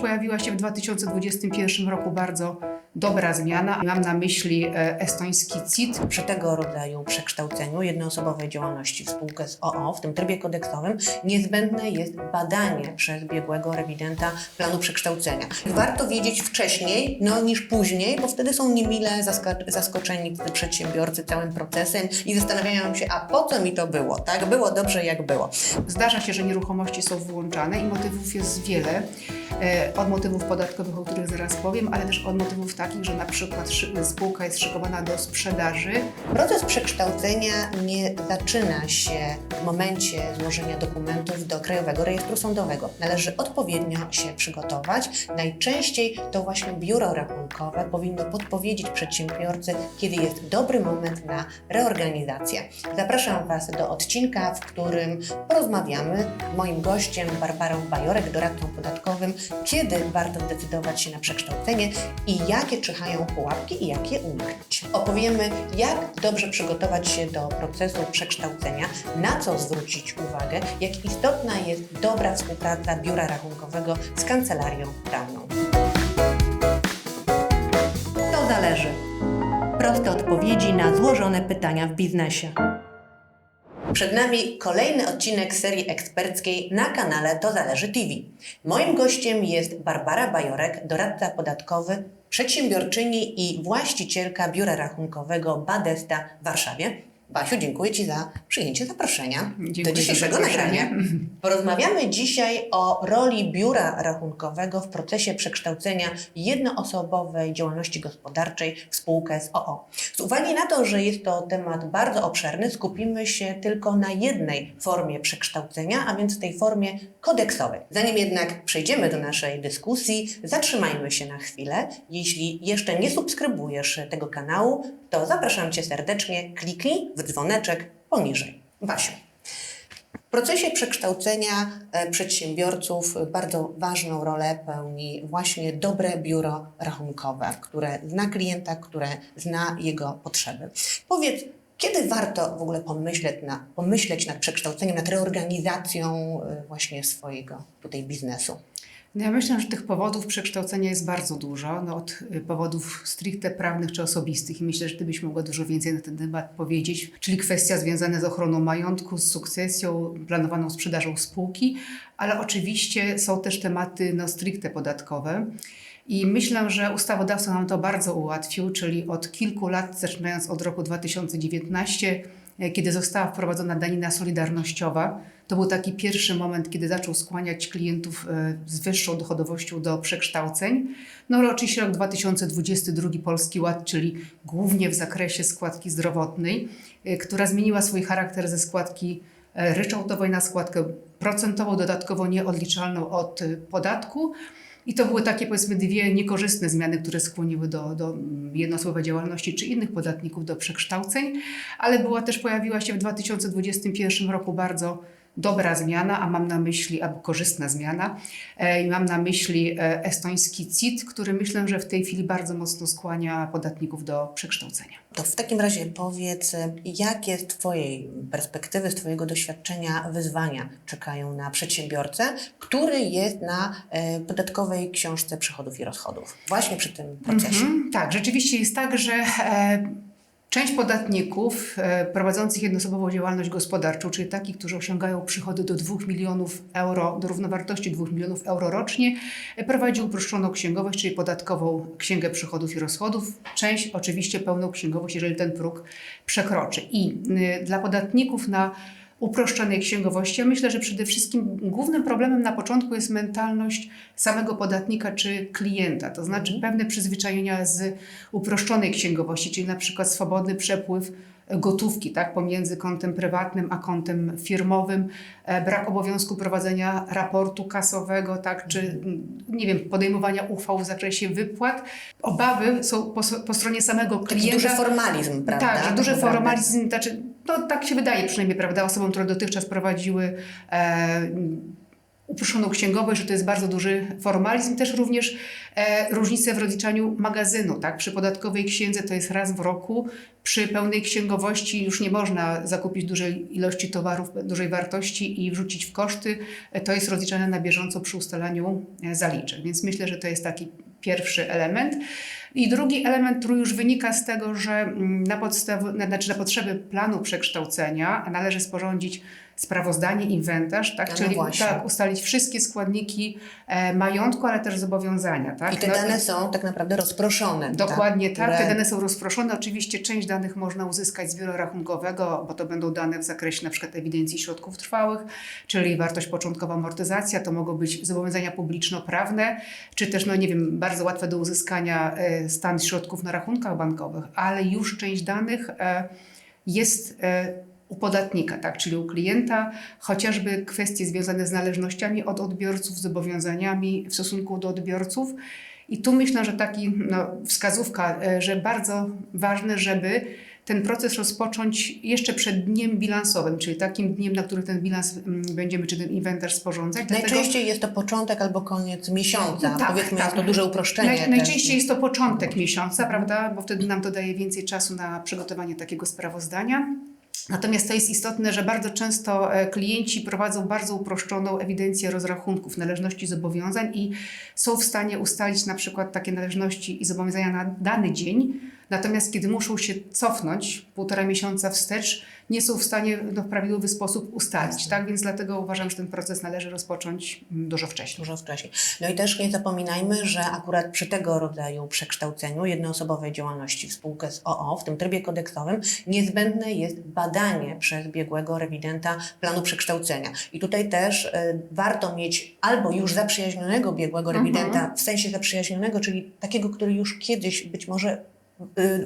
Pojawiła się w 2021 roku bardzo dobra zmiana. Mam na myśli e, estoński CIT. Przy tego rodzaju przekształceniu jednoosobowej działalności w spółkę z OO w tym trybie kodeksowym niezbędne jest badanie przez biegłego rewidenta planu przekształcenia. Warto wiedzieć wcześniej no, niż później, bo wtedy są niemile zaskoczeni przedsiębiorcy całym procesem i zastanawiają się, a po co mi to było? Tak, było dobrze jak było. Zdarza się, że nieruchomości są wyłączane i motywów jest wiele. E, Od motywów podatkowych, o których zaraz powiem, ale też od motywów takich, że na przykład spółka jest szykowana do sprzedaży. Proces przekształcenia nie zaczyna się w momencie złożenia dokumentów do Krajowego Rejestru Sądowego. Należy odpowiednio się przygotować. Najczęściej to właśnie biuro rachunkowe powinno podpowiedzieć przedsiębiorcy, kiedy jest dobry moment na reorganizację. Zapraszam Was do odcinka, w którym porozmawiamy moim gościem Barbarą Bajorek, doradcą podatkowym, kiedy warto zdecydować się na przekształcenie i jakie czyhają pułapki i jak je uniknąć. Opowiemy, jak dobrze przygotować się do procesu przekształcenia, na co zwrócić uwagę, jak istotna jest dobra współpraca biura rachunkowego z kancelarią prawną. To zależy. Proste odpowiedzi na złożone pytania w biznesie. Przed nami kolejny odcinek serii eksperckiej na kanale To Zależy TV. Moim gościem jest Barbara Bajorek, doradca podatkowy, przedsiębiorczyni i właścicielka biura rachunkowego Badesta w Warszawie. Basiu, dziękuję Ci za przyjęcie zaproszenia Dziękuję do dzisiejszego nagrania. Porozmawiamy dzisiaj o roli biura rachunkowego w procesie przekształcenia jednoosobowej działalności gospodarczej w spółkę z OO. Z uwagi na to, że jest to temat bardzo obszerny, skupimy się tylko na jednej formie przekształcenia, a więc tej formie kodeksowej. Zanim jednak przejdziemy do naszej dyskusji, zatrzymajmy się na chwilę. Jeśli jeszcze nie subskrybujesz tego kanału, to zapraszam Cię serdecznie, kliknij w dzwoneczek poniżej. Basiu. W procesie przekształcenia e, przedsiębiorców bardzo ważną rolę pełni właśnie dobre biuro rachunkowe, które zna klienta, które zna jego potrzeby. Powiedz, kiedy warto w ogóle pomyśleć, na, pomyśleć nad przekształceniem, nad reorganizacją e, właśnie swojego tutaj biznesu? No ja myślę, że tych powodów przekształcenia jest bardzo dużo, no od y, powodów stricte prawnych czy osobistych. I myślę, że Ty byś mogła dużo więcej na ten temat powiedzieć, czyli kwestia związana z ochroną majątku, z sukcesją, planowaną sprzedażą spółki, ale oczywiście są też tematy no, stricte podatkowe. I myślę, że ustawodawca nam to bardzo ułatwił, czyli od kilku lat, zaczynając od roku 2019, e, kiedy została wprowadzona danina solidarnościowa, to był taki pierwszy moment, kiedy zaczął skłaniać klientów e, z wyższą dochodowością do przekształceń. No oczywiście rok 2022 Polski Ład, czyli głównie w zakresie składki zdrowotnej, e, która zmieniła swój charakter ze składki e, ryczałtowej na składkę procentową, dodatkowo nieodliczalną od e, podatku. I to były takie, powiedzmy, dwie niekorzystne zmiany, które skłoniły do, do jednoosobowej działalności czy innych podatników do przekształceń, ale była też, pojawiła się w 2021 roku bardzo dobra zmiana, a mam na myśli, albo korzystna zmiana, e, i mam na myśli e, estoński CIT, który myślę, że w tej chwili bardzo mocno skłania podatników do przekształcenia. To w takim razie powiedz, jakie z Twojej perspektywy, z Twojego doświadczenia wyzwania czekają na przedsiębiorcę, który jest na e, podatkowej książce przychodów i rozchodów, właśnie przy tym procesie. Mhm, tak, rzeczywiście jest tak, że e, część podatników e, prowadzących jednoosobową działalność gospodarczą, czyli takich, którzy osiągają przychody do 2 milionów euro, do równowartości 2 milionów euro rocznie, e, prowadzi uproszczoną księgowość, czyli podatkową księgę przychodów i rozchodów. Część oczywiście pełną księgowość, jeżeli ten próg przekroczy. I y, dla podatników na uproszczonej księgowości. Ja myślę, że przede wszystkim głównym problemem na początku jest mentalność samego podatnika czy klienta, to znaczy pewne przyzwyczajenia z uproszczonej księgowości, czyli na przykład swobodny przepływ gotówki tak, pomiędzy kontem prywatnym a kontem firmowym, e, brak obowiązku prowadzenia raportu kasowego, tak, czy mm, nie wiem, podejmowania uchwał w zakresie wypłat. Obawy są po, po stronie samego Taki klienta. duży formalizm, prawda? Tak, że duży formalizm, znaczy, no tak się wydaje przynajmniej, prawda, osobom, które dotychczas prowadziły e, uproszczoną księgowość, że to jest bardzo duży formalizm. Też również e, różnice w rozliczaniu magazynu. Tak? Przy podatkowej księdze to jest raz w roku. Przy pełnej księgowości już nie można zakupić dużej ilości towarów, dużej wartości i wrzucić w koszty. E, To jest rozliczane na bieżąco przy ustalaniu e, zaliczek. Więc myślę, że to jest taki pierwszy element. I drugi element, który już wynika z tego, że mm, na, podstaw, na, znaczy na potrzeby planu przekształcenia należy sporządzić sprawozdanie, inwentarz, tak? No czyli właśnie. tak, ustalić wszystkie składniki e, majątku, ale też zobowiązania. Tak? I te No dane są tak naprawdę rozproszone. Dokładnie tak, te które- dane są rozproszone. Oczywiście część danych można uzyskać z biura rachunkowego, bo to będą dane w zakresie na przykład ewidencji środków trwałych, czyli wartość początkowa amortyzacja, to mogą być zobowiązania publiczno-prawne, czy też, no nie wiem, bardzo łatwe do uzyskania e, stan środków na rachunkach bankowych, ale już część danych e, jest e, u podatnika, tak, czyli u klienta, chociażby kwestie związane z należnościami od odbiorców, zobowiązaniami w stosunku do odbiorców. I tu myślę, że taki no, wskazówka, e, że bardzo ważne, żeby ten proces rozpocząć jeszcze przed dniem bilansowym, czyli takim dniem, na który ten bilans mm, będziemy, czy ten inwentarz sporządzać. Dlatego- Najczęściej jest to początek albo koniec miesiąca. Tak, Powiedzmy, tak. jest to duże uproszczenie. Naj, najczęściej jest to początek miesiąca, prawda? Bo wtedy nam to daje więcej czasu na przygotowanie takiego sprawozdania. Natomiast to jest istotne, że bardzo często e, klienci prowadzą bardzo uproszczoną ewidencję rozrachunków, należności zobowiązań i są w stanie ustalić na przykład takie należności i zobowiązania na dany dzień. Natomiast kiedy muszą się cofnąć półtora miesiąca wstecz, nie są w stanie no, w prawidłowy sposób ustalić. Tak? Więc dlatego uważam, że ten proces należy rozpocząć mm, dużo wcześniej. Dużo wcześniej. No i też nie zapominajmy, że akurat przy tego rodzaju przekształceniu jednoosobowej działalności w spółkę z OO, w tym trybie kodeksowym, niezbędne jest badanie przez biegłego rewidenta planu przekształcenia. I tutaj też y, warto mieć albo już zaprzyjaźnionego biegłego Mhm. rewidenta, w sensie zaprzyjaźnionego, czyli takiego, który już kiedyś być może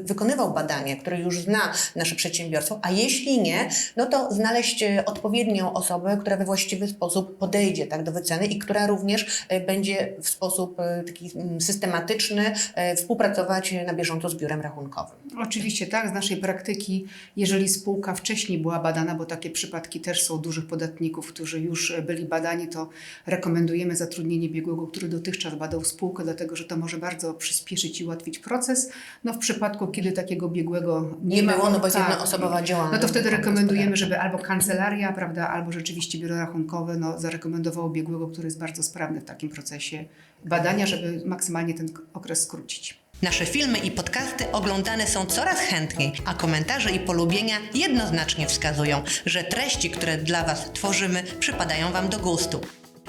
wykonywał badanie, który już zna nasze przedsiębiorstwo, a jeśli nie, no to znaleźć e, odpowiednią osobę, która we właściwy sposób podejdzie tak, do wyceny i która również e, będzie w sposób taki mm, systematyczny współpracować na bieżąco z biurem rachunkowym. Oczywiście tak, z naszej praktyki, jeżeli spółka wcześniej była badana, bo takie przypadki też są dużych podatników, którzy już byli badani, to rekomendujemy zatrudnienie biegłego, który dotychczas badał spółkę, dlatego że to może bardzo przyspieszyć i ułatwić proces. No w przypadku, kiedy takiego biegłego nie, Nie ma, było, no bo jest tak, jednoosobowa działalność. No to wtedy Gospodarka. rekomendujemy, żeby albo kancelaria, prawda, albo rzeczywiście biuro rachunkowe no, zarekomendowało biegłego, który jest bardzo sprawny w takim procesie badania, żeby maksymalnie ten okres skrócić. Nasze filmy i podcasty oglądane są coraz chętniej, a komentarze i polubienia jednoznacznie wskazują, że treści, które dla Was tworzymy, przypadają Wam do gustu.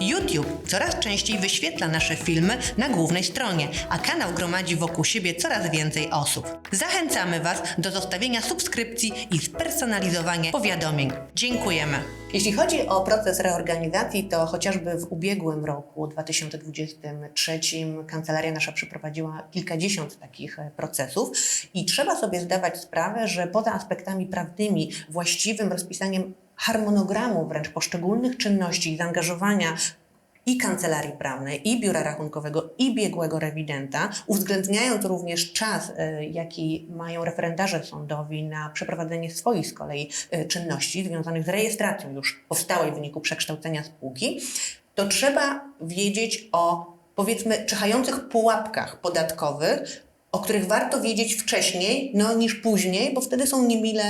YouTube coraz częściej wyświetla nasze filmy na głównej stronie, a kanał gromadzi wokół siebie coraz więcej osób. Zachęcamy Was do zostawienia subskrypcji i spersonalizowania powiadomień. Dziękujemy. Jeśli chodzi o proces reorganizacji, to chociażby w ubiegłym roku 2023 kancelaria nasza przeprowadziła kilkadziesiąt takich e, procesów i trzeba sobie zdawać sprawę, że poza aspektami prawnymi, właściwym rozpisaniem harmonogramu wręcz poszczególnych czynności i zaangażowania i kancelarii prawnej, i biura rachunkowego, i biegłego rewidenta, uwzględniając również czas, e, jaki mają referendarze sądowi na przeprowadzenie swoich z kolei e, czynności związanych z rejestracją już powstałej w wyniku przekształcenia spółki, to trzeba wiedzieć o powiedzmy czyhających pułapkach podatkowych, o których warto wiedzieć wcześniej no, niż później, bo wtedy są niemile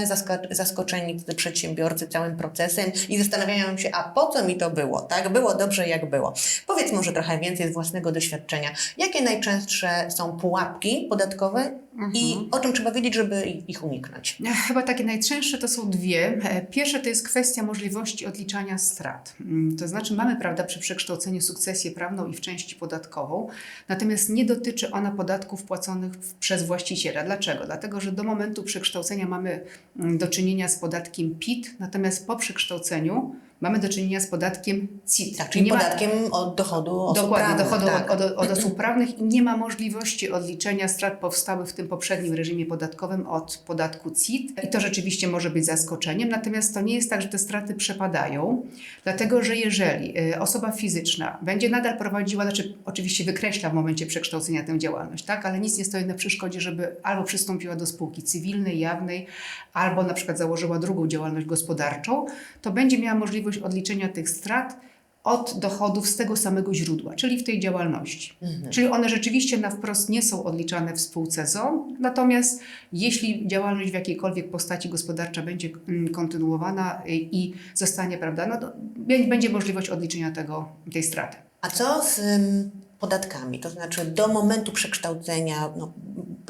zaskoczeni przedsiębiorcy całym procesem i zastanawiają się, a po co mi to było, tak? Było dobrze, jak było. Powiedz może trochę więcej z własnego doświadczenia. Jakie najczęstsze są pułapki podatkowe i o czym trzeba wiedzieć, żeby ich uniknąć? Chyba takie najczęstsze to są dwie. E, Pierwsze to jest kwestia możliwości odliczania strat. Mm, To znaczy mamy, prawda, przy przekształceniu sukcesję prawną i w części podatkową, natomiast nie dotyczy ona podatków płaconych przez właściciela. Dlaczego? Dlatego, że do momentu przekształcenia mamy mm, do czynienia z podatkiem PIT, natomiast po przekształceniu mamy do czynienia z podatkiem CIT. Tak, czyli Nie ma- podatkiem od dochodu osób Dokładnie, prawnych, dochodu tak. od, od, od osób prawnych i nie ma możliwości odliczenia strat powstałych w tym poprzednim reżimie podatkowym od podatku CIT. I to rzeczywiście może być zaskoczeniem, natomiast to nie jest tak, że te straty przepadają, dlatego że jeżeli y, osoba fizyczna będzie nadal prowadziła, znaczy oczywiście wykreśla w momencie przekształcenia tę działalność, tak, ale nic nie stoi na przeszkodzie, żeby albo przystąpiła do spółki cywilnej, jawnej, albo na przykład założyła drugą działalność gospodarczą, to będzie miała możliwość odliczenia tych strat od dochodów z tego samego źródła, czyli w tej działalności. Czyli one rzeczywiście na wprost nie są odliczane w spółce ZO, natomiast jeśli działalność w jakiejkolwiek postaci gospodarcza będzie mm, kontynuowana i zostanie, prawda, no to bę- będzie możliwość odliczenia tego, tej straty. A co z podatkami? To znaczy do momentu przekształcenia no,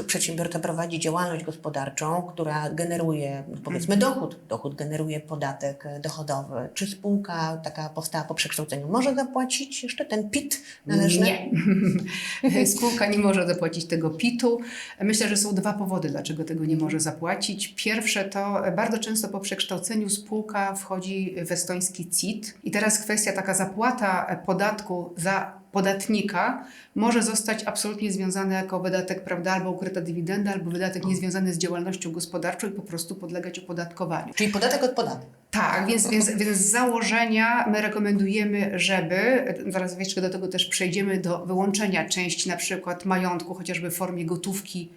przedsiębiorca prowadzi działalność gospodarczą, która generuje no, powiedzmy dochód. Dochód generuje podatek dochodowy. Czy spółka taka powstała po przekształceniu może zapłacić jeszcze ten PIT należny? Nie. Spółka nie może zapłacić tego PIT-u. Myślę, że są dwa powody, dlaczego tego nie może zapłacić. Pierwsze to bardzo często po przekształceniu spółka wchodzi w estoński CIT i teraz kwestia taka zapłata podatku za podatnika może zostać absolutnie związana jako wydatek, prawda, albo ukryta dywidenda, albo wydatek niezwiązany z działalnością gospodarczą i po prostu podlegać opodatkowaniu. Czyli podatek od podatku. Tak, więc, więc, więc z założenia my rekomendujemy, żeby, zaraz jeszcze do tego też przejdziemy, do wyłączenia części na przykład majątku, chociażby w formie gotówki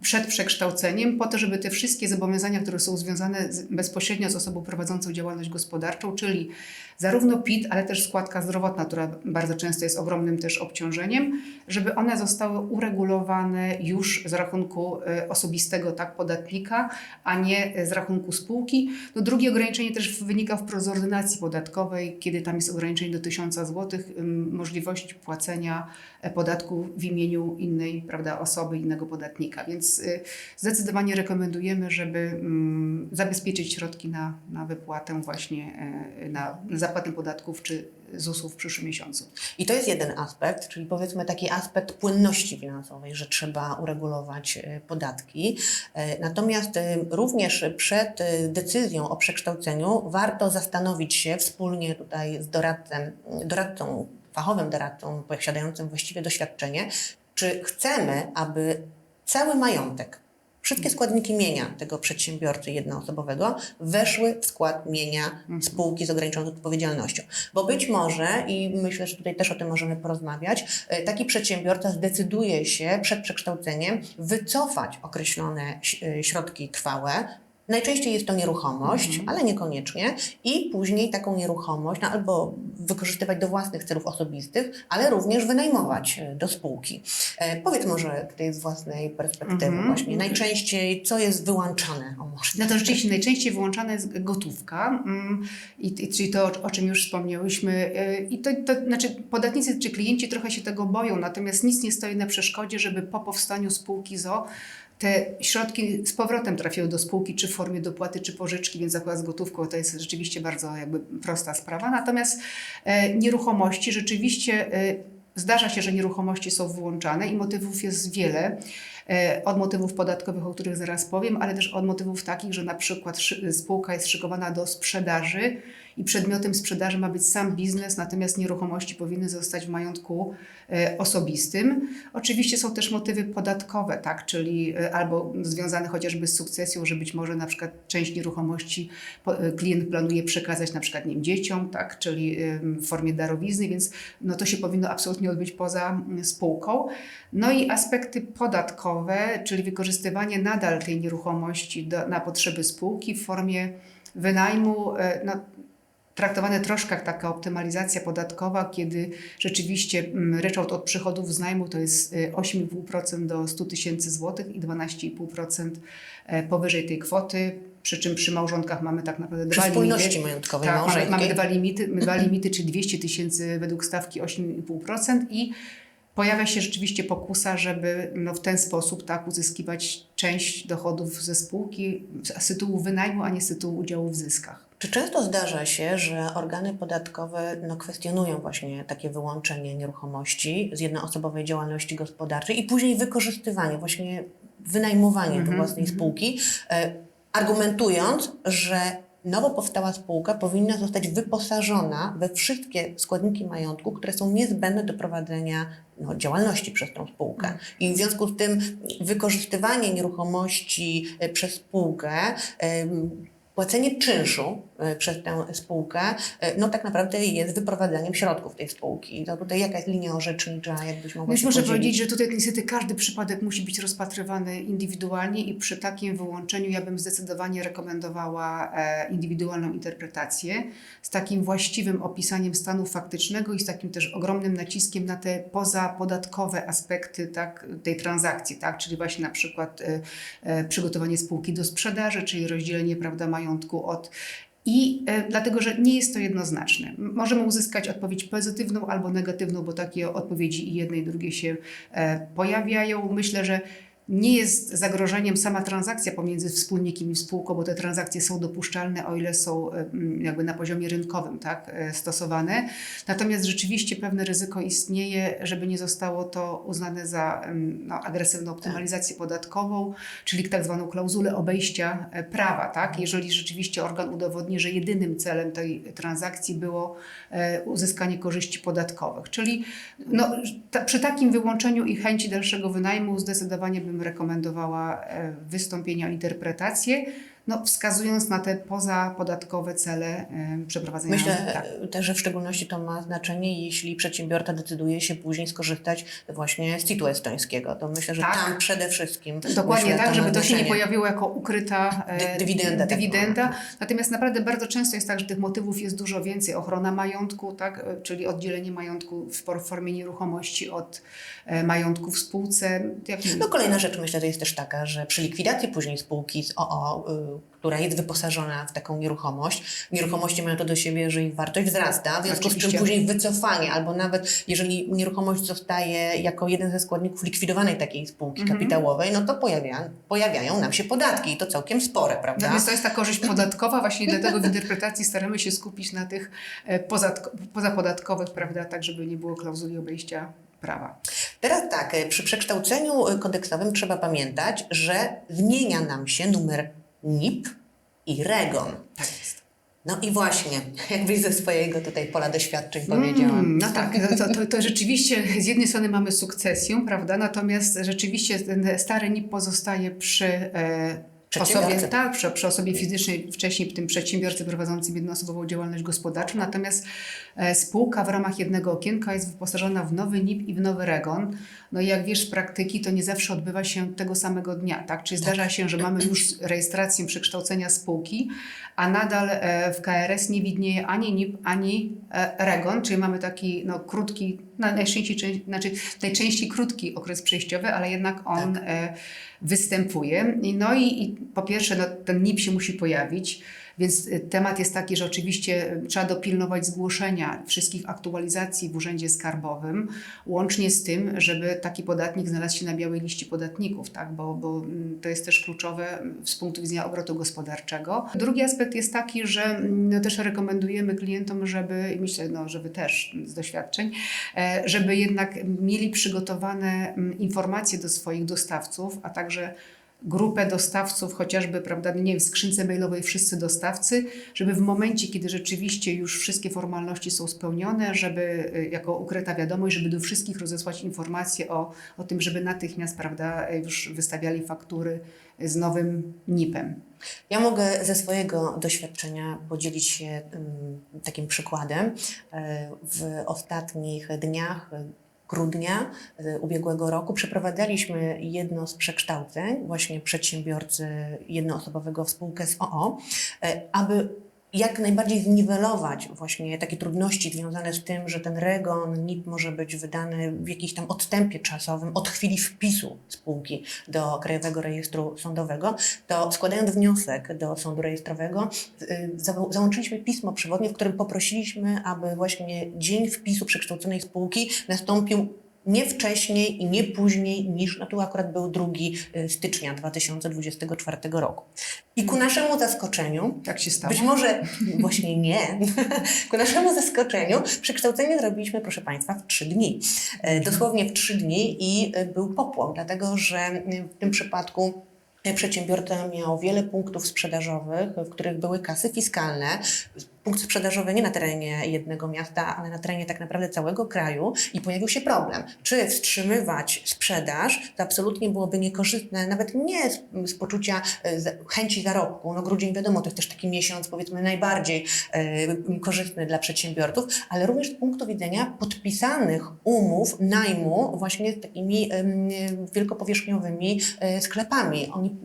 przed przekształceniem, po to, żeby te wszystkie zobowiązania, które są związane z, bezpośrednio z osobą prowadzącą działalność gospodarczą, czyli zarówno PIT, ale też składka zdrowotna, która bardzo często jest ogromnym też obciążeniem, żeby one zostały uregulowane już z rachunku e, osobistego tak podatnika, a nie e, z rachunku spółki. No drugie ograniczenie też wynika wprost z ordynacji podatkowej, kiedy tam jest ograniczenie do 1000 zł, możliwość płacenia e, podatku w imieniu innej prawda, osoby, innego podatnika. Więc y, zdecydowanie rekomendujemy, żeby ym, zabezpieczyć środki na, na wypłatę właśnie, e, na zapłatę podatków czy ZUS-ów w przyszłym miesiącu. I to jest jeden aspekt, czyli powiedzmy taki aspekt płynności finansowej, że trzeba uregulować e, podatki. E, Natomiast również przed decyzją o przekształceniu warto zastanowić się wspólnie tutaj z doradcem, doradcą, fachowym doradcą posiadającym właściwie doświadczenie, czy chcemy, aby cały majątek Wszystkie składniki mienia tego przedsiębiorcy jednoosobowego weszły w skład mienia spółki z ograniczoną odpowiedzialnością. Bo być może, i myślę, że tutaj też o tym możemy porozmawiać, e, taki przedsiębiorca zdecyduje się przed przekształceniem wycofać określone e, środki trwałe. Najczęściej jest to nieruchomość, ale niekoniecznie, i później taką nieruchomość no, albo wykorzystywać do własnych celów osobistych, ale również wynajmować e, do spółki. E, powiedz może tutaj z własnej perspektywy Mhm. właśnie, najczęściej co jest wyłączane? O, może No to rzeczywiście najczęściej wyłączana jest gotówka, mm, i, i, czyli to, o- czym już wspomniałyśmy. y, I to, to znaczy podatnicy czy klienci trochę się tego boją, natomiast nic nie stoi na przeszkodzie, żeby po powstaniu spółki ZO te środki z powrotem trafiły do spółki, czy w formie dopłaty, czy pożyczki, więc zakład z gotówką to jest rzeczywiście bardzo jakby prosta sprawa. Natomiast e, nieruchomości rzeczywiście e, zdarza się, że nieruchomości są wyłączane i motywów jest wiele. E, Od motywów podatkowych, o których zaraz powiem, ale też od motywów takich, że na przykład spółka jest szykowana do sprzedaży i przedmiotem sprzedaży ma być sam biznes, natomiast nieruchomości powinny zostać w majątku e, osobistym. Oczywiście są też motywy podatkowe, tak, czyli e, albo związane chociażby z sukcesją, że być może na przykład część nieruchomości klient planuje przekazać na przykład nie wiem, dzieciom, tak, czyli w formie darowizny, więc no to się powinno absolutnie odbyć poza spółką. No i aspekty podatkowe, czyli wykorzystywanie nadal tej nieruchomości do, na potrzeby spółki w formie wynajmu, e, no, traktowane troszkę jak taka optymalizacja podatkowa, kiedy rzeczywiście mm, ryczałt od przychodów z najmu to jest y, 8,5% do 100 tysięcy złotych i 12,5% e, powyżej tej kwoty, przy czym przy małżonkach mamy tak naprawdę Przy dwa limity. majątkowej Tak, mamy, małżeńskiej. mamy dwa limity, dwa limity, czyli 200 tysięcy według stawki 8,5% i pojawia się rzeczywiście pokusa, żeby no, w ten sposób tak uzyskiwać część dochodów ze spółki z tytułu wynajmu, a nie z tytułu udziału w zyskach. Czy często zdarza się, że organy podatkowe no, kwestionują właśnie takie wyłączenie nieruchomości z jednoosobowej działalności gospodarczej i później wykorzystywanie, właśnie wynajmowanie do własnej spółki, e, argumentując, że nowo powstała spółka powinna zostać wyposażona we wszystkie składniki majątku, które są niezbędne do prowadzenia no, działalności przez tą spółkę. I w związku z tym wykorzystywanie nieruchomości e, przez spółkę płacenie czynszu e, przez tę spółkę, e, no tak naprawdę jest wyprowadzaniem środków tej spółki. To tutaj jaka jest linia orzecznicza, jakbyś mogła się muszę podzielić? powiedzieć, że tutaj niestety każdy przypadek musi być rozpatrywany indywidualnie i przy takim wyłączeniu ja bym zdecydowanie rekomendowała e, indywidualną interpretację z takim właściwym opisaniem stanu faktycznego i z takim też ogromnym naciskiem na te pozapodatkowe aspekty tak, tej transakcji, tak? czyli właśnie na przykład przygotowanie spółki do sprzedaży, czyli rozdzielenie prawda, majątku od i e, dlatego, że nie jest to jednoznaczne. Możemy uzyskać odpowiedź pozytywną albo negatywną, bo takie odpowiedzi i jedne i drugie się e, pojawiają. Myślę, że nie jest zagrożeniem sama transakcja pomiędzy wspólnikiem i spółką, bo te transakcje są dopuszczalne, o ile są e, jakby na poziomie rynkowym tak, e, stosowane. Natomiast rzeczywiście pewne ryzyko istnieje, żeby nie zostało to uznane za no, agresywną optymalizację podatkową, czyli tak zwaną klauzulę obejścia e, prawa. Tak? Jeżeli rzeczywiście organ udowodni, że jedynym celem tej transakcji było uzyskanie korzyści podatkowych. Czyli no, ta, przy takim wyłączeniu i chęci dalszego wynajmu zdecydowanie bym rekomendowała e, wystąpienie o interpretację, no, wskazując na te pozapodatkowe cele przeprowadzenia. Myślę tak. e, też, że w szczególności to ma znaczenie, jeśli przedsiębiorca decyduje się później skorzystać właśnie z CIT-u estońskiego. To myślę, że Tak. tam przede wszystkim Dokładnie myślę, tak, to żeby to się nie pojawiło jako ukryta e, Dy- dywidenda, tak. dywidenda. Natomiast naprawdę bardzo często jest tak, że tych motywów jest dużo więcej. Ochrona majątku, tak, e, czyli oddzielenie majątku w formie nieruchomości od majątku w spółce. Jak, No kolejna rzecz myślę, że jest też taka, że przy likwidacji później spółki z OO, która jest wyposażona w taką nieruchomość, nieruchomości mają to do siebie, że ich wartość wzrasta, w związku z czym później wycofanie, albo nawet jeżeli nieruchomość zostaje jako jeden ze składników likwidowanej takiej spółki Mhm. kapitałowej, no to pojawia, pojawiają nam się podatki i to całkiem spore, prawda? Natomiast to jest ta korzyść podatkowa, właśnie dlatego w interpretacji staramy się skupić na tych e, pozapodatkowych, prawda, tak żeby nie było klauzuli obejścia prawa. Teraz tak, e, przy przekształceniu e, kodeksowym trzeba pamiętać, że zmienia nam się numer NIP i REGON. Tak jest. No i właśnie, jakbyś ze swojego tutaj pola doświadczeń powiedziała. Mm, no tak, no to, to, to rzeczywiście z jednej strony mamy sukcesję, prawda? Natomiast rzeczywiście ten stary NIP pozostaje przy e. osobie, tak, przy, przy osobie fizycznej, wcześniej tym przedsiębiorcy prowadzącym jednoosobową działalność gospodarczą. Natomiast e, spółka w ramach jednego okienka jest wyposażona w nowy NIP i w nowy REGON. No i jak wiesz z praktyki, to nie zawsze odbywa się tego samego dnia, tak? Czyli zdarza się, że mamy już rejestrację przekształcenia spółki, a nadal e, w KRS nie widnieje ani NIP, ani e, REGON, czyli mamy taki no, krótki, najczęściej, czę- znaczy najczęściej krótki okres przejściowy, ale jednak on e, występuje. No i, i po pierwsze no, ten NIP się musi pojawić, więc e, temat jest taki, że oczywiście e, trzeba dopilnować zgłoszenia wszystkich aktualizacji w Urzędzie Skarbowym, łącznie z tym, żeby taki podatnik znalazł się na białej liście podatników, tak? bo, bo mm, to jest też kluczowe mm, z punktu widzenia obrotu gospodarczego. Drugi aspekt jest taki, że mm, no, też rekomendujemy klientom, żeby, myślę, no, że wy też z doświadczeń, e, żeby jednak mieli przygotowane informacje do swoich dostawców, a także grupę dostawców, chociażby, prawda, nie wiem, w skrzynce mailowej wszyscy dostawcy, żeby w momencie, kiedy rzeczywiście już wszystkie formalności są spełnione, żeby y, jako ukryta wiadomość, żeby do wszystkich rozesłać informacje o, o tym, żeby natychmiast, prawda, już wystawiali faktury z nowym NIP-em. Ja mogę ze swojego doświadczenia podzielić się takim przykładem. E, W ostatnich dniach grudnia e, ubiegłego roku przeprowadzaliśmy jedno z przekształceń właśnie przedsiębiorcy jednoosobowego w spółkę z OO, e, aby jak najbardziej zniwelować właśnie takie trudności związane z tym, że ten REGON, NIP może być wydany w jakimś tam odstępie czasowym od chwili wpisu spółki do Krajowego Rejestru Sądowego, to składając wniosek do sądu rejestrowego, y, za- załączyliśmy pismo przewodnie, w którym poprosiliśmy, aby właśnie dzień wpisu przekształconej spółki nastąpił nie wcześniej i nie później niż, no tu akurat był 2 y, stycznia 2024 roku. I ku naszemu zaskoczeniu, Tak się stało. być może właśnie nie. Ku naszemu zaskoczeniu przekształcenie zrobiliśmy, proszę Państwa, w trzy dni. E, Dosłownie w trzy dni i e, był popłoch, dlatego że w tym przypadku e, przedsiębiorca miał wiele punktów sprzedażowych, w których były kasy fiskalne. Punkt sprzedażowy nie na terenie jednego miasta, ale na terenie tak naprawdę całego kraju i pojawił się problem. Czy wstrzymywać sprzedaż, to absolutnie byłoby niekorzystne, nawet nie z, z poczucia e, z- chęci zarobku. No grudzień wiadomo, to jest też taki miesiąc powiedzmy najbardziej e, korzystny dla przedsiębiorców, ale również z punktu widzenia podpisanych umów najmu właśnie z takimi em, wielkopowierzchniowymi e, sklepami. Oni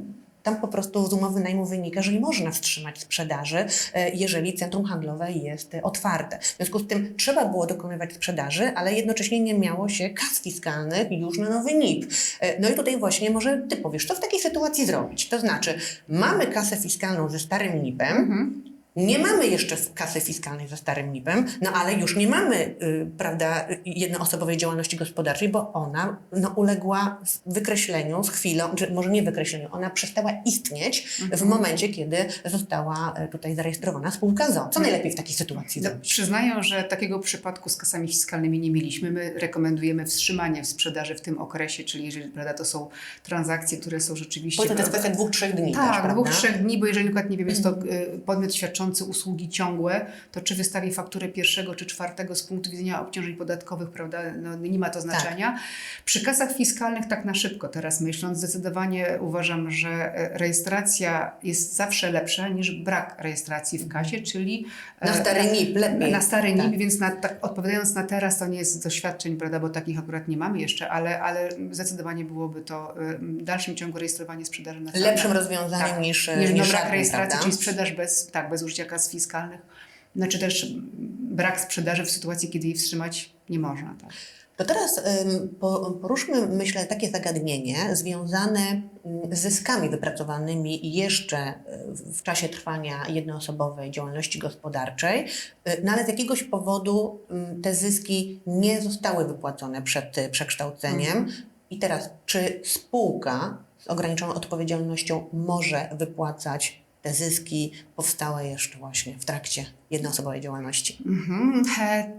tam po prostu z umowy najmu wynika, że nie można wstrzymać sprzedaży, e, jeżeli centrum handlowe jest otwarte. W związku z tym trzeba było dokonywać sprzedaży, ale jednocześnie nie miało się kas fiskalnych już na nowy NIP. E, No i tutaj właśnie może Ty powiesz, co w takiej sytuacji zrobić? To znaczy, mamy kasę fiskalną ze starym NIP-em, nie mamy jeszcze kasy fiskalnej ze starym NIP-em, no ale już nie mamy, y, prawda, jednoosobowej działalności gospodarczej, bo ona no, uległa wykreśleniu z chwilą, czy może nie wykreśleniu, ona przestała istnieć w momencie, kiedy została y, tutaj zarejestrowana spółka ZO. Co najlepiej w takiej sytuacji No, zrobić? przyznaję, że takiego przypadku z kasami fiskalnymi nie mieliśmy. My rekomendujemy wstrzymanie sprzedaży w tym okresie, czyli jeżeli prawda, to są transakcje, które są rzeczywiście... Powiedzmy, to jest kwestia dwóch, trzech dni też, Tak, prawda? dwóch, trzech dni, bo jeżeli nie wiem, jest to y, podmiot świadczący usługi ciągłe, to czy wystawi fakturę pierwszego czy czwartego z punktu widzenia obciążeń podatkowych, prawda, no, nie ma to znaczenia. Przy kasach fiskalnych tak na szybko teraz myśląc, zdecydowanie uważam, że e, rejestracja jest zawsze lepsza niż brak rejestracji w kasie, czyli Na e, stary NIP lepiej. na stary Tak. NIP, więc na, tak, odpowiadając na teraz, to nie jest z doświadczeń, prawda, bo takich akurat nie mamy jeszcze, ale, ale zdecydowanie byłoby to y, w dalszym ciągu rejestrowanie sprzedaży na Lepszym na- rozwiązaniem tak, niż, niż niż brak rejestracji, prawda? czyli sprzedaż bez, tak, bez użycia kas fiskalnych. Znaczy też mm, brak sprzedaży w sytuacji, kiedy jej wstrzymać nie można. Tak. To teraz poruszmy, myślę, takie zagadnienie związane ym, z zyskami wypracowanymi jeszcze y, w czasie trwania jednoosobowej działalności gospodarczej, y, no ale z jakiegoś powodu ym, te zyski nie zostały wypłacone przed y, przekształceniem. I teraz, czy spółka z ograniczoną odpowiedzialnością może wypłacać te zyski powstałe jeszcze właśnie w trakcie jednoosobowej działalności? Mhm. E,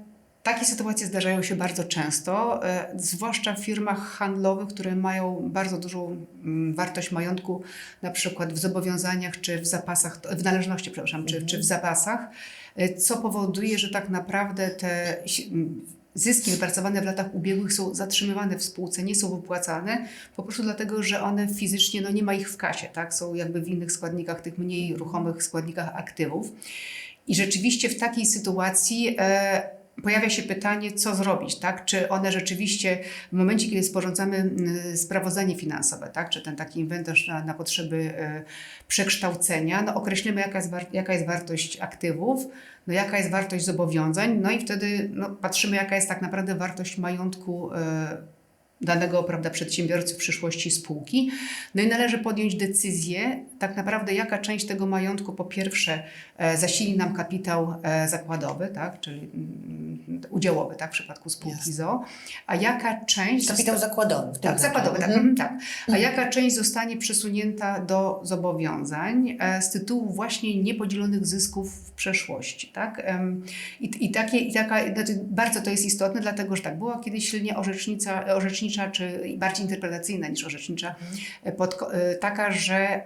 Takie sytuacje zdarzają się bardzo często, e, zwłaszcza w firmach handlowych, które mają bardzo dużą mm, wartość majątku, na przykład w zobowiązaniach czy w zapasach, w należności, przepraszam, czy, czy w zapasach, e, co powoduje, że tak naprawdę te zyski wypracowane w latach ubiegłych są zatrzymywane w spółce, nie są wypłacane, po prostu dlatego, że one fizycznie, no nie ma ich w kasie, tak? Są jakby w innych składnikach, tych mniej ruchomych składnikach aktywów. I rzeczywiście w takiej sytuacji e, pojawia się pytanie, co zrobić, tak? Czy one rzeczywiście w momencie, kiedy sporządzamy sprawozdanie finansowe, tak? Czy ten taki inwentarz na, na potrzeby e, przekształcenia, no określimy jaka jest, jaka jest wartość aktywów, no jaka jest wartość zobowiązań, no i wtedy no, patrzymy jaka jest tak naprawdę wartość majątku e, danego prawda, przedsiębiorcy w przyszłości spółki. No i należy podjąć decyzję, tak naprawdę jaka część tego majątku po pierwsze e, zasili nam kapitał e, zakładowy, tak, czyli mm, udziałowy tak, w przypadku spółki Jasne. ZO, a jaka część... Kapitał zakładowy. tak, zakładowy, tak, znaczeniu. mhm, tak. A jaka część zostanie przesunięta do zobowiązań e, z tytułu właśnie niepodzielonych zysków w przeszłości, tak? I, i, takie, i taka, znaczy bardzo to jest istotne, dlatego że tak, była kiedyś silnie orzecznica, orzecznicza, czy bardziej interpretacyjna niż orzecznicza, e, pod, e, taka, że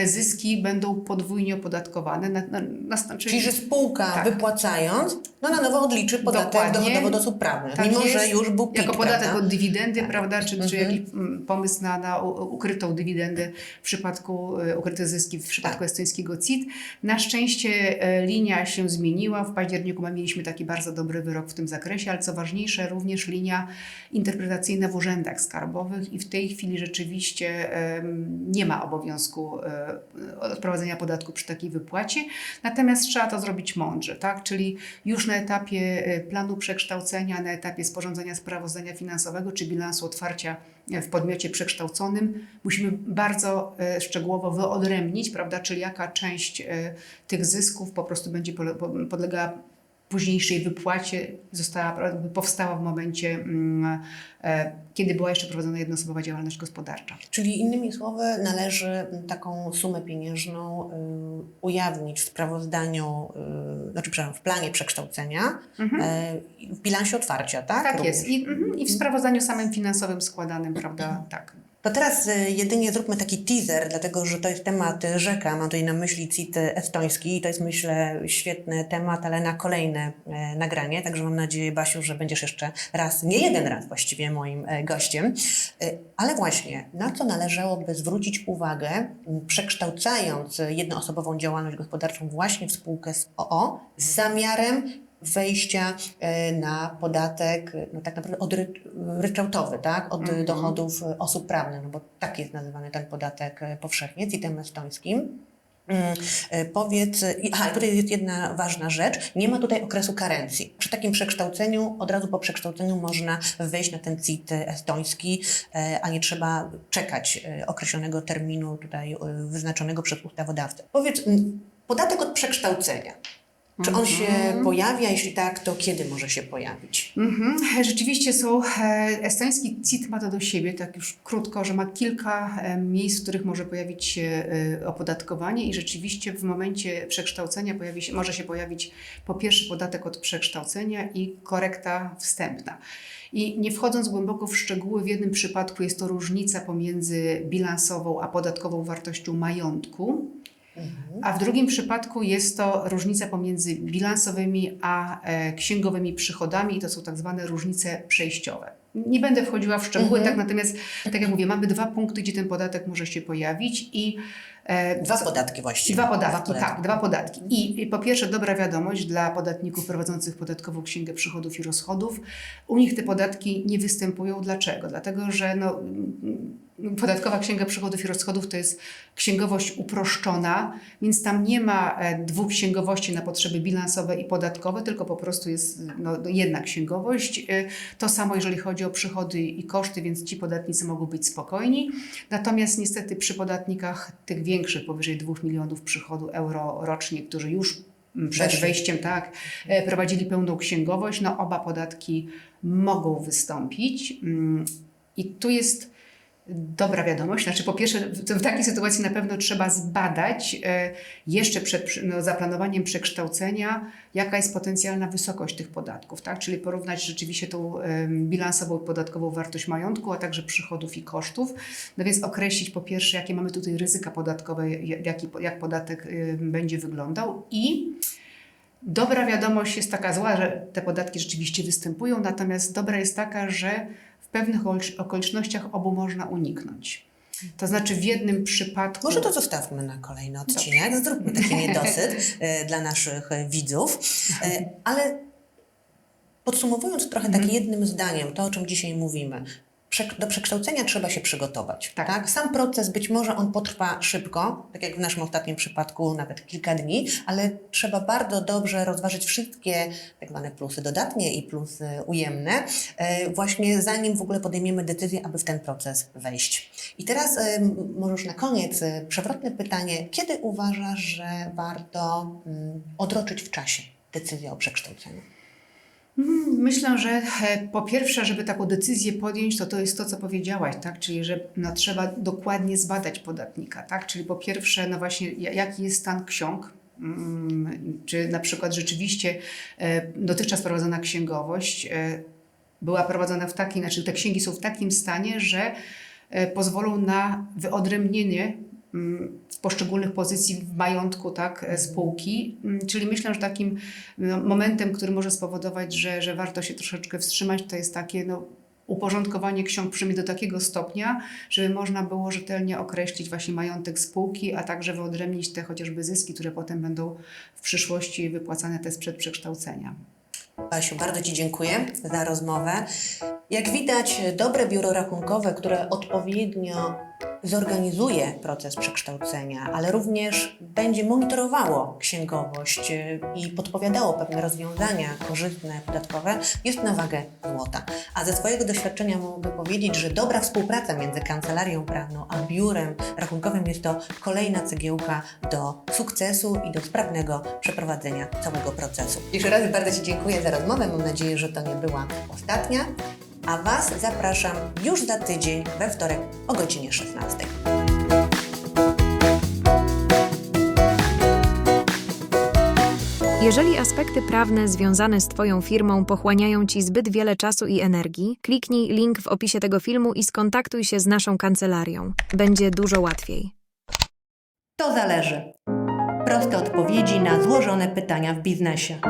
te zyski będą podwójnie opodatkowane. Na, na, na, znaczy, Czyli, że spółka Tak. wypłacając, no na nowo odliczy podatek Dokładnie. dochodowy od osób prawnych, Tak mimo jest. że już był PIT, Jako podatek prawda? od dywidendy, Tak. prawda? Czy, czy Mhm. jakiś mm, pomysł na, na ukrytą dywidendę w przypadku, e, ukryte zyski w przypadku Tak. estońskiego CIT. Na szczęście e, linia się zmieniła. W październiku mieliśmy taki bardzo dobry wyrok w tym zakresie, ale co ważniejsze, również linia interpretacyjna w urzędach skarbowych i w tej chwili rzeczywiście nie ma obowiązku e, odprowadzenia podatku przy takiej wypłacie. Natomiast trzeba to zrobić mądrze, tak? Czyli już na etapie e, planu przekształcenia, na etapie sporządzenia sprawozdania finansowego czy bilansu otwarcia e, w podmiocie przekształconym musimy bardzo e, szczegółowo wyodrębnić, prawda? Czyli jaka część e, tych zysków po prostu będzie podlegała późniejszej wypłacie została, powstała w momencie, mm, e, kiedy była jeszcze prowadzona jednoosobowa działalność gospodarcza. Czyli innymi słowy należy taką sumę pieniężną y, ujawnić w sprawozdaniu, y, znaczy przepraszam, w planie przekształcenia, y, w bilansie otwarcia, tak? Tak Również. jest. I, mhm, I w sprawozdaniu samym finansowym składanym, prawda? Tak. To teraz y, jedynie zróbmy taki teaser, dlatego że to jest temat y, rzeka, mam tutaj na myśli CIT estoński i to jest myślę świetny temat, ale na kolejne e, nagranie, także mam nadzieję Basiu, że będziesz jeszcze raz, nie jeden raz właściwie moim e, gościem. E, ale właśnie, na co należałoby zwrócić uwagę, przekształcając jednoosobową działalność gospodarczą właśnie w spółkę z OO z zamiarem wejścia e, na podatek no tak naprawdę odry- ryczałtowy, tak? od Mhm. dochodów osób prawnych, no bo tak jest nazywany ten podatek e, powszechnie, CIT-em estońskim. Mm, e, Powiedz, aha, tutaj jest jedna ważna rzecz, nie ma tutaj okresu karencji. Przy takim przekształceniu, od razu po przekształceniu można wejść na ten CIT estoński, a nie trzeba czekać określonego terminu tutaj wyznaczonego przez ustawodawcę. Powiedz, podatek od przekształcenia. Czy on się pojawia? Jeśli tak, to kiedy może się pojawić? Mhm. Rzeczywiście są, e, estoński CIT ma to do siebie, tak już krótko, że ma kilka e, miejsc, w których może pojawić się e, opodatkowanie i rzeczywiście w momencie przekształcenia pojawi się, może się pojawić po pierwsze podatek od przekształcenia i korekta wstępna. I nie wchodząc głęboko w szczegóły, w jednym przypadku jest to różnica pomiędzy bilansową a podatkową wartością majątku, a w drugim przypadku jest to różnica pomiędzy bilansowymi a e, księgowymi przychodami i to są tak zwane różnice przejściowe. Nie będę wchodziła w szczegóły, Mhm. tak natomiast, tak jak mówię, mamy dwa punkty, gdzie ten podatek może się pojawić i e, Dwa co- podatki właściwie. Dwa podatki, Dwa tak, dwa podatki. I, I po pierwsze dobra wiadomość dla podatników prowadzących podatkową księgę przychodów i rozchodów. U nich te podatki nie występują. Dlaczego? Dlatego, że no, podatkowa księga przychodów i rozchodów to jest księgowość uproszczona, więc tam nie ma e, dwóch księgowości na potrzeby bilansowe i podatkowe, tylko po prostu jest no, jedna księgowość. E, To samo jeżeli chodzi o przychody i koszty, więc ci podatnicy mogą być spokojni. Natomiast niestety przy podatnikach tych większych, powyżej 2 milionów przychodu euro rocznie, którzy już przed wejściem tak, e, prowadzili pełną księgowość, no oba podatki mogą wystąpić. Mm, I tu jest dobra wiadomość. Znaczy, po pierwsze, w, takiej sytuacji na pewno trzeba zbadać e, jeszcze przed no, zaplanowaniem przekształcenia, jaka jest potencjalna wysokość tych podatków, tak? Czyli porównać rzeczywiście tą bilansową i podatkową wartość majątku, a także przychodów i kosztów. No więc określić po pierwsze, jakie mamy tutaj ryzyka podatkowe, jak, jaki, jak podatek em, będzie wyglądał i Dobra wiadomość jest taka zła, że te podatki rzeczywiście występują, natomiast dobra jest taka, że pewnych okol- okolicznościach obu można uniknąć. To znaczy w jednym przypadku. Może to zostawmy na kolejny odcinek. Zróbmy taki niedosyt e, dla naszych e, widzów. E, ale podsumowując trochę tak jednym zdaniem to, o czym dzisiaj mówimy. Do przekształcenia trzeba się przygotować. Tak. Tak. Sam proces być może on potrwa szybko, tak jak w naszym ostatnim przypadku, nawet kilka dni, ale trzeba bardzo dobrze rozważyć wszystkie tak zwane plusy dodatnie i plusy ujemne, e, właśnie zanim w ogóle podejmiemy decyzję, aby w ten proces wejść. I teraz e, może już na koniec e, przewrotne pytanie. Kiedy uważasz, że warto mm, odroczyć w czasie decyzję o przekształceniu? Myślę, że e, po pierwsze, żeby taką decyzję podjąć, to to jest to, co powiedziałaś, tak? Czyli, że no, trzeba dokładnie zbadać podatnika, tak? Czyli po pierwsze, no właśnie, ja- jaki jest stan ksiąg, Mm, czy na przykład rzeczywiście e, dotychczas prowadzona księgowość e, była prowadzona w takim, znaczy te księgi są w takim stanie, że pozwolą na wyodrębnienie mm, poszczególnych pozycji w majątku tak, e, spółki. Mm, Czyli myślę, że takim no, momentem, który może spowodować, że, że warto się troszeczkę wstrzymać, to jest takie no, uporządkowanie ksiąg przynajmniej do takiego stopnia, żeby można było rzetelnie określić właśnie majątek spółki, a także wyodrębnić te chociażby zyski, które potem będą w przyszłości wypłacane te sprzed przekształcenia. Basiu, bardzo Ci dziękuję za rozmowę. Jak widać, dobre biuro rachunkowe, które odpowiednio zorganizuje proces przekształcenia, ale również będzie monitorowało księgowość y, i podpowiadało pewne rozwiązania korzystne, podatkowe, jest na wagę złota. A ze swojego doświadczenia mogę powiedzieć, że dobra współpraca między kancelarią prawną a biurem rachunkowym jest to kolejna cegiełka do sukcesu i do sprawnego przeprowadzenia całego procesu. Jeszcze raz bardzo Ci dziękuję za rozmowę. Mam nadzieję, że to nie była ostatnia. A Was zapraszam już za tydzień we wtorek o godzinie 16. Jeżeli aspekty prawne związane z Twoją firmą pochłaniają Ci zbyt wiele czasu i energii, kliknij link w opisie tego filmu i skontaktuj się z naszą kancelarią. Będzie dużo łatwiej. To zależy. Proste odpowiedzi na złożone pytania w biznesie.